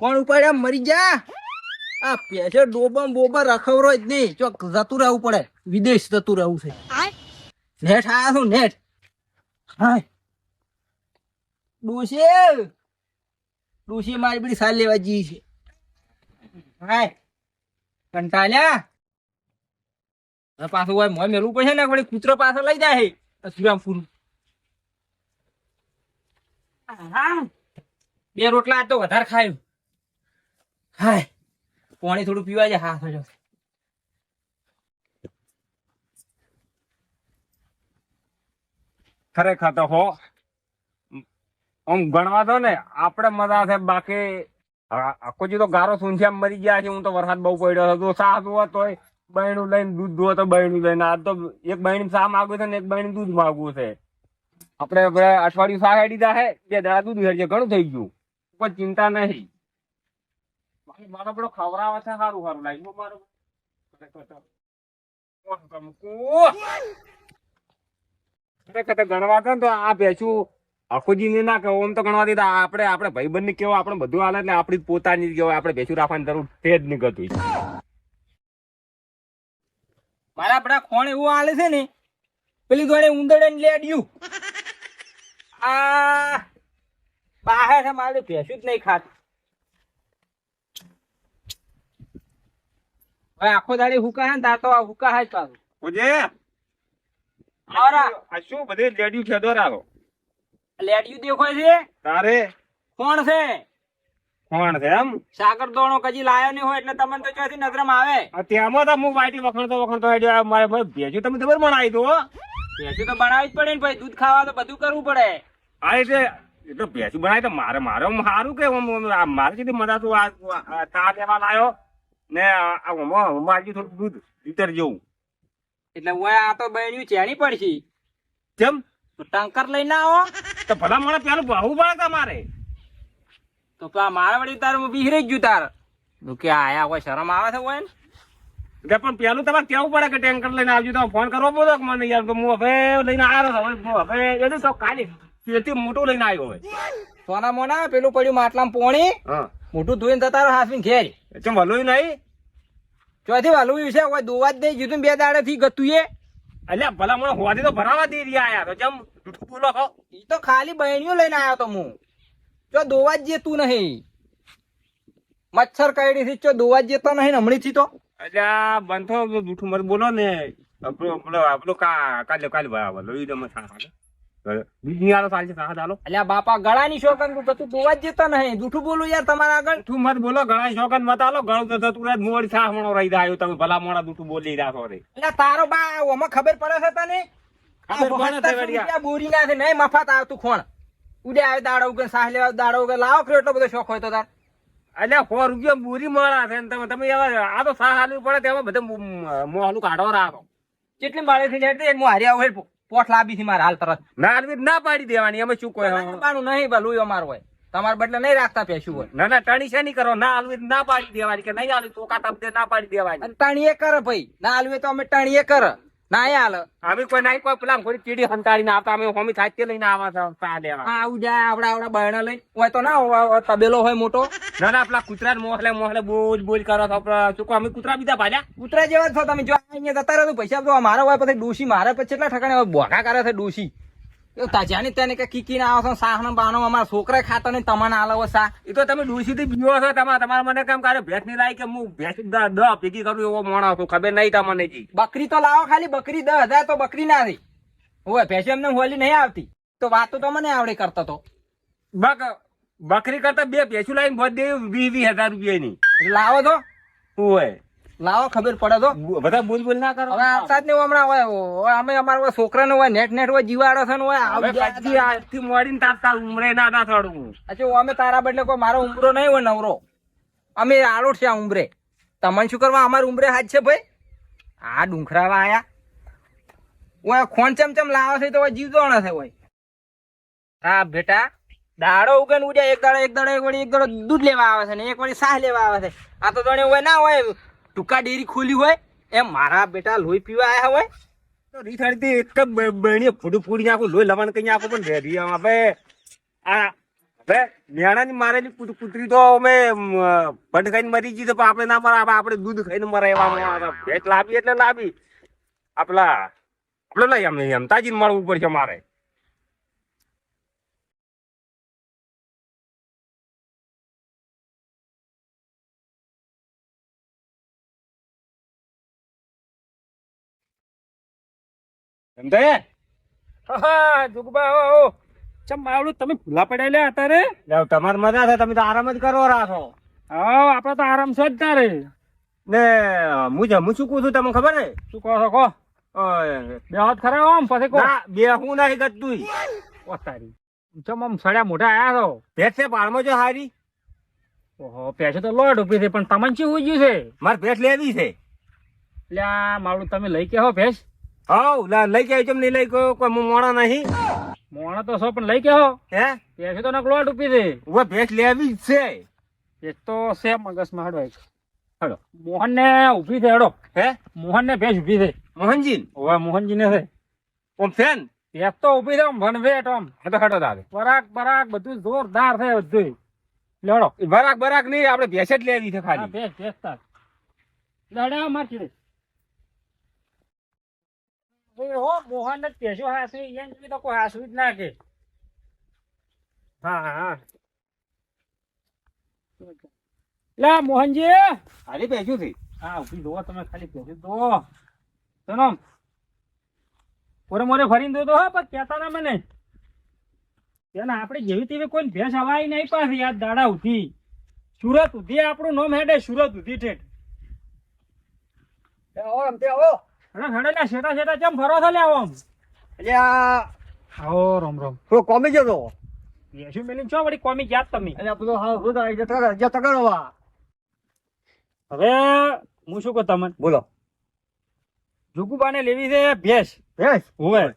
કોણ ઉપાડ્યા મરી જા. આ પેસે ડોબા બોબા રખવરો જ નહીં. ચોક જતું રહેવું પડે. વિદેશ જતું રહેવું છે. નેટ આયા છું? નેટ. હાય. ડોસી ડોસી મારી બધી સાલ લેવા જઈ છે. હાય. કંટાળ્યા? પાછું હોય મોય મેલવું પડશે ને વળી કૂતરો પાછો લઈ જાય શ્રીરામપુર બે રોટલા તો વધારે ખાયું. હાય. પાણી થોડું પીવા જાય હા થોડું ખરેખર તો હો આમ ગણવા દો ને આપણે મજા છે બાકી આ- આખો જી તો ગારો સુનશ્યામ મરી ગયા છે હું તો વરસાદ બહુ પડ્યો હતો. સાસ જોવો તોય બહેણું લઈને દૂધ દુવો તો બહેણું લઈને. આ તો એક બહેણી સા માગવું છે ને એક બહેણી દૂધ માગવું છે. આપણે અઠવાડિયું સા હેડી જાય બે દાડા દૂધ હેડજે ઘણું થઈ ગયું. કોઈ ચિંતા નહીં. મારો બડો ખવરાવે છે સારું સારું લાગ્યું મારું. ખરેખર ગણવા તો આ ભેંસું આખુજી ના કહો, આમ તો ગણવા દીધા આપણે આપણે ભાઈબંધ ને કેવો, આપણે બધું હાલે ને આપણી પોતાની કહેવાય. આપણે ભેંસું રાખવાની જરૂર તે જ નહીં ગતું મારા આપડા ખોણ એવું હાલે છે ને, પેલી દોડે ઉંદર લેડ્યું આ બહાર છે, મારે ભેંસું જ નહીં ખાતું. હવે આખો દાડી હુકા હે ને તાર તો હુકા હે જ પાછું ઓજે. આ શું બધે લેડ્યું છે દોરાલો લેડ્યું દેખો છે? તારે? કોણ છે? કોણ છે એમ? સાગર દોણો કજી લાયો નહીં હોય એટલે તમને તો ચોથી નજરમાં આવે? આ ત્યાંમાં તો હું વાટી વખણતો વખણતો આડ્યો આ મારે ભાઈ ભેંસું તમે ખબર બનાવી દો ભેજો તો બનાવી જ પડે ને ભાઈ દૂધ ખાવા તો બધું કરવું પડે. આ રીતે એ તો ભેંસું બનાવી તો મારે મારે સારું કે મારે કીધું મજા તું આ આ તા લેવા લાયો? ને આ આ આમાં મારી થોડું દૂધ લીટર જેવું. એટલે હું આ તો બહેણ્યું ચેણી પડશે. કેમ? તો ટંકર લઈને આવો. તો ભલા મને પેલું ભાવું પડે તમારે. તો પેલા મારા વળી તાર વિહરી જ ગયું તાર. તું કે આયા કોઈ શરમ આવે છે ને? એટલે પણ પેલું તમારે કેવું પડે કે ટેન્કર લઈને આવજો? તો ફોન કરવો પડો કે મને યાર તો હું હવે લઈને આવ્યો છું. હવે હું હવે એનું તો કાલી તેથી મોટું લઈને આવ્યો હોય? સોના મોના પેલું પડ્યું માટલામાં પોણી. મોટું ધોઈને જતા રહો હાથમાં ઘેર. એટલે વલોય નહીં. ચોથી વાલું છે કોઈ દોવા જ નહીં જીધું બે દાડે થી ગતું એ એટલે ભલા મને હોવાથી તો ભરાવા દે રહ્યા આયા તો. જેમ જૂઠું બોલો છો. એ તો ખાલી બહેણીઓ લઈને આવ્યો તો હું. જો દોવા જ જેતું નહીં. મચ્છર કઈડી થી ચો દોવા જ જેતો નહીં હમણી થી તો. એટલે આ બંધો જૂઠું મત બોલો ને. આપણો આપણો કા કાલે કાલે બરાબર લોહી તમે સાહા બીજી આલો ચાલશે સાહા ચાલો અલ્યા બાપા ગળાની શોકન તું તું દોવા જ જેતો નહીં. જૂઠું બોલું યાર તમારા આગળ. જૂઠું મત બોલો ઘણા શોકન મત આલો. ઘણું તો થતું મોડી સાહ મણો રહી જાય તમે ભલા મોડા જૂઠું બોલી રહ્યા રે. એટલે તારો બા આમાં ખબર પડે છે તને? ખબર પડે છે, આ. વડિયા. રૂપિયા બોરી ના છે નહીં મફત આવતું ખોણ. ઉડે આવે દાડો ઉગે સાહ લેવા દાડો ઉગે. લાવો એટલો બધો શોખ હોય તો તાર. એટલે સો રૂપિયા બુરી મળા છે તમે તમે આ તો સાહ હાલવી પડે તેમાં બધે મોહલું કાઢો રાખો. કેટલી બાળે થી લેતી હું હારી આવું પોઠ લાવી થી મારે હાલ તરત. ના હાલવી ના પાડી દેવાની અમે શું કોઈ બાનું નહીં બલું અમાર હોય. તમારા બદલે નહીં રાખતા પેશું હોય. ના ના ટણી છે નહીં કરો. ના હાલવી ના પાડી દેવાની કે નહીં હાલવી તો કાતા ના પાડી દેવાની. ટાણી ટણીએ કરે ભાઈ. ના હાલવી તો અમે ટણીએ કરે. ના એ અમે કોઈ નાઈ કોઈ પેલા કોઈ ચીડી હંતાડીને આવતા. અમે હોમી થાય તે લઈને આવા છો પા દેવા. હા આવું જાય આપડા આવડા બહેણા લઈ. હોય તો ના હોય, તબેલો હોય મોટો. ના ના પેલા કૂતરા મોહલે મોહલે બોજ બોજ કરો છો શું અમે કૂતરા બીજા ભાલ્યા કૂતરા જેવા છો તમે. જો અહીંયા જતા રહો પૈસા તો મારા હોય પછી ડોસી મારા પછી કેટલા ઠકાણે બોઘા કરે છે ડોસી તાજાની તેને કે કીકી ના આવશો સાહ નો બાનો અમારા છોકરા ખાતા નહીં તમને આલવો સા. એ તો તમે ડોસી થી પીવો છો તમારે તમારે મને કેમ કરે ભેંસની લાય કે હું ભેંસ દ ભેગી કરું એવો મોણા છું ખબર નહીં તમને જી. બકરી તો લાવો ખાલી બકરી દસ હજાર તો બકરી ના રહી. હોય ભેંસ એમને હોલી નહીં આવતી. તો વાતો તો મને આવડે કરતો તો. બક બકરી કરતા બે ભેંસું લાવીને ભોજ દે વીસ વીસ હજાર રૂપિયા ની લાવો તો. હોય લાવો ખબર પડે તો. બધા બોલ બોલ ના કરો. હવે આવતા જ નહીં હમણાં હોય. હોય અમે અમારા છોકરાને હોય નેટ નેટ હોય જીવાડો છે ને હોય આજથી મોડીને તાર તાર ઉમરે ના ના થોડું અચ્છા અમે તારા બદલે કોઈ મારો ઉમરો નહીં હોય નવરો. અમે આલોટ છે ઉમરે. તમને શું કરવા? અમારે ઉમરે હાથ છે ભાઈ? આ ડુંખરાવા આયા. ઓય ખોન ચમ ચમ લાવે છે તો જીવતો જીવ દોણે છે હા બેટા દાડો ઉગે ને ઉડ્યા. એક દાડો એક દાડો એક વળી એક દાડો દૂધ લેવા આવે છે ને એક વળી સાહ લેવા આવે છે. આ તો જાણે હોય ના હોય. ટૂંકા ડેરી ખોલી હોય, એમ મારા બેટા લોહી પીવા આવ્યા હોય. તો રીથાડી એક બહેણીએ ફૂડું ફૂડી નાખું લોહી લવણ કઈ નાખું પણ રેડી હવે આ બે મેણાની મારેલી કૂત- કૂતરી તો અમે ભંડ ખાઈને મરી ગઈ તો પણ આપણે ના મરાય આપણે દૂધ ખાઈને મરાય ભેટ. લાવી એટલે લાવી આપલા આપણે લઈ એમ એમ મળવું પડશે મારે. એ? હા જુગબા ચમ આવડું? તમે ભૂલા પડેલા લે અત્યારે. લે, તમારે મજા છે તમે તો આરામ જ કરો રાખો હા આપણે તો આરામ છે જ તારે. ને હું જમું શું કહું છું તમને ખબર ને શું કહો છો કહો. બે હાથ ખરા આમ પછી કહો. બે હું નહીં ગતું ઓ તારી. ચમ આમ સડ્યા મોટા આયા છો? ભેટ છે પાળમાં જો હારી. ઓહો પેસે તો લોટ ઊભી છે પણ તમને શું ઉજ્યું છે? મારે ભેટ લેવી છે. એટલે આ મારું તમે લઈ કે હો ભેંસ. હવ લા- લઈ કે ચમ નહીં લઈ ગયો કોઈ હું મોણા નહીં. મોણા તો સો પણ લઈ કે હો. પેસે તો નકલો લોટ ઊભી ઓ ઊભા ભેટ લેવી જ છે. એ તો છે મગજમાં હડો એક. હડો. મોહન ને ઊભી છે હડો. હે? મોહન ને ભેંસ ઊભી છે. મોહનજી? ઓવે મોહનજી ને છે. ઓમ ફેન? ભેંસ તો ઊભી છે આમ ભણવેટ આમ. હટો હટો દાદે બરાક બરાક બધું જોરદાર છે બધું લેડો. બરાક બરાક નહીં આપણે ભેંસ જ લેવી છે ખાલી. ભેંસ ભેંસ તાર. લડ્યા માર ચીડે હો મોહન જ પેશો હાસવી એમ જેવી તો કોઈ હાસવી જ ના કે હા હા. લા મોહનજી. હારી ભેંસું છે હા ઊભી દો તમે ખાલી પેશી દો સનમ ઓરે મોરે ફરીને દો તો હા પણ કહેતા ના મને. તેને આપણે જેવી તેવી કોઈ ભેંસ હવાય નહીં પાછી યાદ દાડા ઉધી સુરત ઉધી આપણું નામ હેડે સુરત ઉધી ઠેઠ. અરે હડેલા શેટા શેટા ચમ ફરો છો લે આમ? એટલે આવો રોમ રોમ. થોડો કોમી જતો યેસુ મેલીન છો વળી કોમી ગયા તમે. અને પેલો હા હું જતા જતા કરવા હવે હું શું કહું તમને? બોલો. જુગુબાને લેવી છે ભેંસ. ભેંસ? હોવે.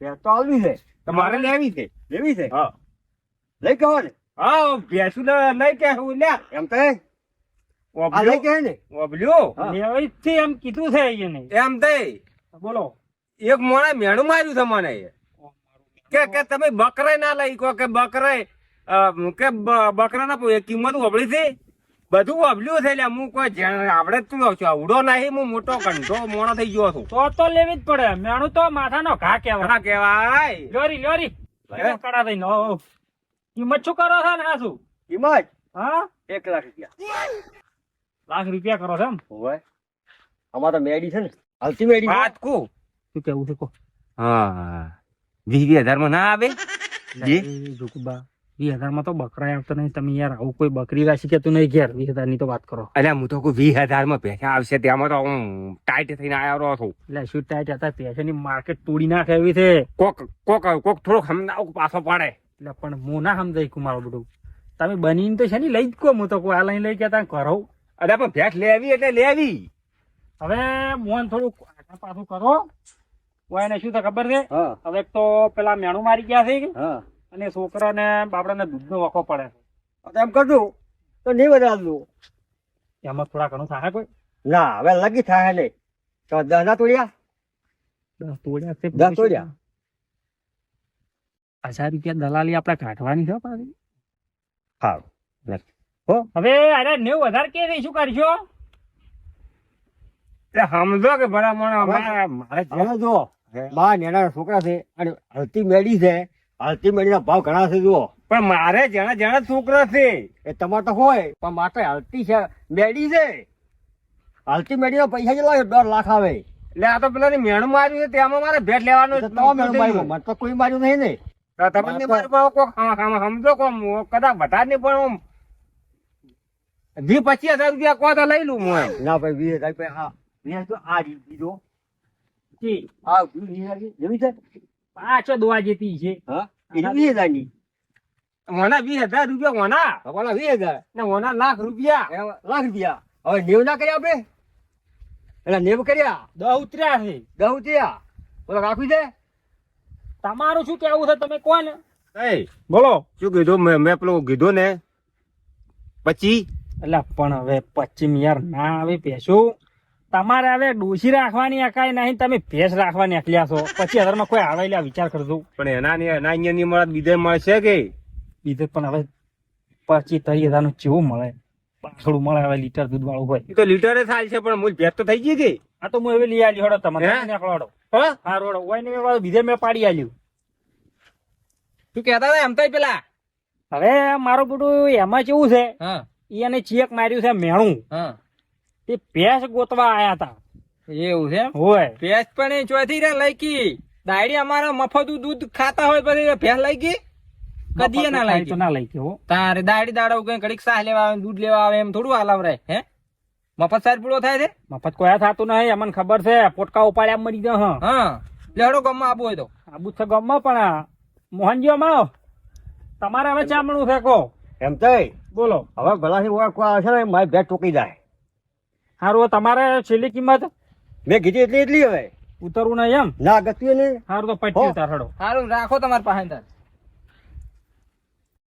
ભેંસ તો આવડી છે. તમારે લેવી છે. લેવી છે? હા. લઈ કહો ને. હા ભેંસું ને લઈ કે હું લે એમ તો ને? ઓબલ્યો હા. જ એમ કીધું છે એને એમ તે બોલો. એક મોણે મેણું માર્યું છે મને કે કે તમે બકરાય ના લઈ કહો કે બકરાય કે બકરાના કિંમત વબળી છે? બધું વબલ્યું છે એટલે હું કોઈ આપણે તું આવડો નહીં હું મોટો કંઠો મોણો થઈ ગયો છું. તો તો લેવી જ પડે. મેણું તો માથાનો ઘા કહેવાય. ઘા કેવાય લોરી લોરી? કડા થઈ ઓ. કિંમત શું કરો છો ને આ શું? કિંમત? હા? એક લાખ રૂપિયા. લાખ રૂપિયા કરો છો એમ? હોય. અમાર તો મેડી છે ને. હાલતી મેડી વાત કો? શું કેવું છે કો? હા. વીસ વીસ હજારમાં ના આવે? ઝુકબા વીસ હજારમાં તો બકરા આવતો નહીં. તમે યાર આવું કોઈ બકરી રાશી કેતું નહીં ઘેર? વીસ હજારની તો વાત કરો. અલ્યા હું તો કોઈ વીસ હજારમાં પૈસા આવશે ત્યાં તો હું ટાઈટ થઈને આવ્યો છું. એટલે શું ટાઈટ હતા? પૈસા ની માર્કેટ તોડી નાખે એવી છે. કોક કોક કોક થોડોક સમજાવ પાછો પાડે. એટલે પણ હું ના સમજાય કુમારો બધું. તમે બનીને તો છે ને લઈ જ કહો હું તો કોઈ આ લઈને લઈ ગયા તા કરો અરે પણ ભેટ લેવી એટલે લેવી હવે મોહન થોડું આગળ પાછું કરો. એને શું તો ખબર છે? હવે તો પેલા મેણું મારી ગયા છે અને છોકરાને બાપડાને દૂધનો વખો પડે છે. એમ કરજો. તો નહીં વધારલું છે એમાં થોડા ઘણું થાય કોઈ? ના હવે લગી થાય નહીં. તો દસ ના તોડ્યા? દસ તોડ્યા છે. દસ તોડ્યા? હજાર રૂપિયા દલાલી આપણે કાઢવાની છે પાછી. સારું હવે અરે નેવું વધારે કે શું કરશો? સમજો કે બરાબર જે- બા નેના છોકરા છે અને હલતી મેડી છે. હલતી મેડીના ભાવ ઘણા છે જુઓ. પણ મારે જણા જણા છોકરા છે. એ તમારે તો હોય પણ માત્ર હલતી છે. મેડી છે. હલતી મેડીના પૈસા કેટલા દોઢ લાખ આવે. એટલે આ તો પેલા મેણું માર્યું છે તેમાં મારે ભેટ લેવાનું તો માર્યું મને તો કોઈ માર્યું નહીં ને. તો તમે નહીં માર્યું પણ કોક હમ- હમ- સમજો કોમ કદાચ વધારે નહીં પણ વીસ પચીસ હજાર રૂપિયા કહો તો લઈ લઉં હું એમ. ના ભાઈ વીસ હજાર રૂપિયા હા. વીસ તો આ રી- બીજો હા. વીસ હજાર જેવી છે? પાછો દોવા જેતી છે. હા? એની વીસ હજારની? મોના વીસ હજાર રૂપિયા મોના મોના વીસ હજાર? ને મોના લાખ રૂપિયા. લાખ રૂપિયા. હવે નેવ ના કર્યા આપણે? એટલે નેવ કર્યા? દહ ઉતર્યા છે. દહ ઉતર્યા? બોલો રાખવી છે? તમારું શું કેવું છે? તમે કોણ? એ બોલો. શું કીધું? મેં મેં પેલું કીધું ને. પછી એટલે પણ હવે પશ્ચિમ યાર ના આવે ભેંસું. તમારે હવે ડોસી રાખવાની અકાય નહીં તમે ભેંસ રાખવાની અકલ્યા છો. પછી હજારમાં કોઈ આવે એટલે વિચાર કરજો. પણ એના એના અહીંયા ની મળે બીજે મળશે કે? બીજે પણ હવે પચીસ ત્રીસ હજારનું ચેવું મળે. પાછળું મળે હવે લીટર દૂધ વાળું હોય. તો લીટરે થાય છે પણ મૂળ ભેજ તો થઈ ગઈ કે આ તો હું હવે લઈ આલી હડો તમારે હે? હા? રોડો. હોય ને બીજે મેં પાડી આલ્યું. તું કહેતા હતા એમ તો પેલા? હવે મારું બધું એમાં કેવું છે? હા. એને ચેક માર્યું છે મેણું. હા. તે ભેંસ ગોતવા આયા હતા એવું છે હોય. ભેંસ પણ એ ચોથી રે લઈ ગઈ દાડી અમારા મફતું દૂધ ખાતા હોય પછી ભેંસ લઈ ગઈ કદી ના લઈ તો ના લઈ ગયો તારે દાડી દાડા કઈ ઘડીક સાહ લેવા આવે દૂધ લેવા આવે એમ થોડું હાલાવરાય હે? મફત સાર પૂરો થાય છે? મફત કોઈ થતું નહીં અમને ખબર છે પોટકા ઉપાડ્યા મરી જ હા. હા. લેડો ગમમાં આબુ હોય તો. આબુ છે ગમમાં પણ મોહનજીઓ અમારો તમારે હવે ચામડું છે કો એમ તો બોલો. હવે ભલાથી ઓળખવા આવશે ને મારી ભેજ ટોકી જાય. સારું તમારે છેલ્લી કિંમત? મેં કીધી એટલી એટલી હવે. ઉતરવું નહીં એમ? ના ગત્યું ને સારું તો પટ્યું હો. સારું રાખો તમારી પાસે તાર